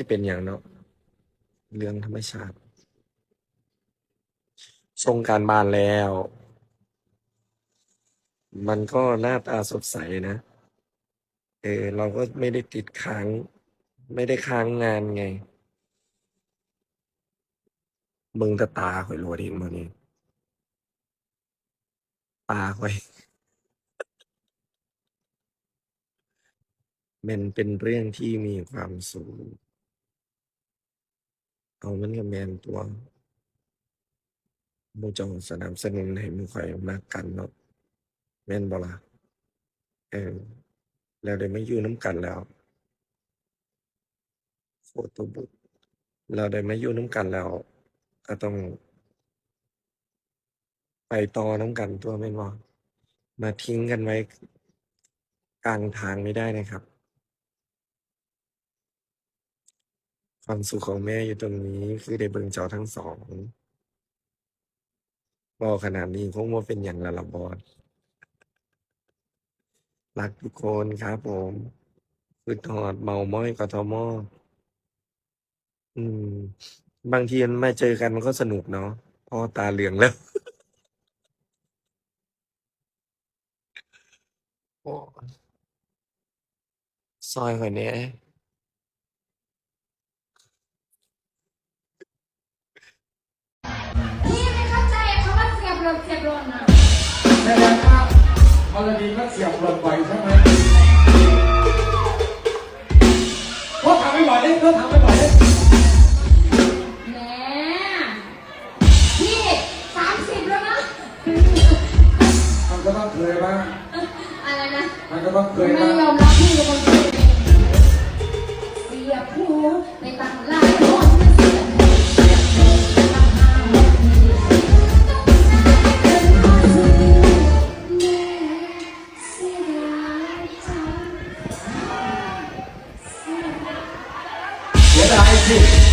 จะเป็นอย่างเนาะเรื่องธรรมชาติส่งการบานแล้ว มันก็หน้าตาสดใสนะ เออ เราก็ไม่ได้ติดค้าง ไม่ได้ค้างงานไงเบิ่งต่ตาข่อยโลดเห็นบ่นี่ตาข่อยมันเป็นเรื่องที่มีความสุข เอามันก็แม่นตัวหมู่เจ้าสนับสนุนให้หมู่ข้อยมักกันเนาะ แม่นบ่ล่ะ เออแล้วได้มาอยู่นำกันแล้วโฟโตบุ๊กเราได้มาอยู่นำกันแล้วก็ต้อง ไปต่อนำกันตั่ว แม่นบ่ มาทิ้งกันไว้ กลางทางไม่ได้นะครับ ความสุขของแม่อยู่ตรงนี้ คือได้เบิ่งเจ้าทั้ง2เว้าขนาดนี้คงบ่เป็นหยังล้วล่ะบอสรักทุกคนครับผมคิดฮอดเมาท์มอยกทม.อืม บางทีมันมาเจอกันมันก็สนุกเนาะพ่อตาเหลืองแล้วซอยข้อยแหน่พี่ำว่าเสียบลมเสียบลมอะแสดงว่าพอดีก็เสียบหลบบ่อยใช่ไหมพวกทำไม่บ่อยเลยพวกทำไม่บ่อยเลยแหมพี่สามสิบแล้วนะมันก็ต้องเคยบ้างอะไรนะมันก็ต้องเคยไม่บ้าง ยอมรับพี่เป็นคน Shit.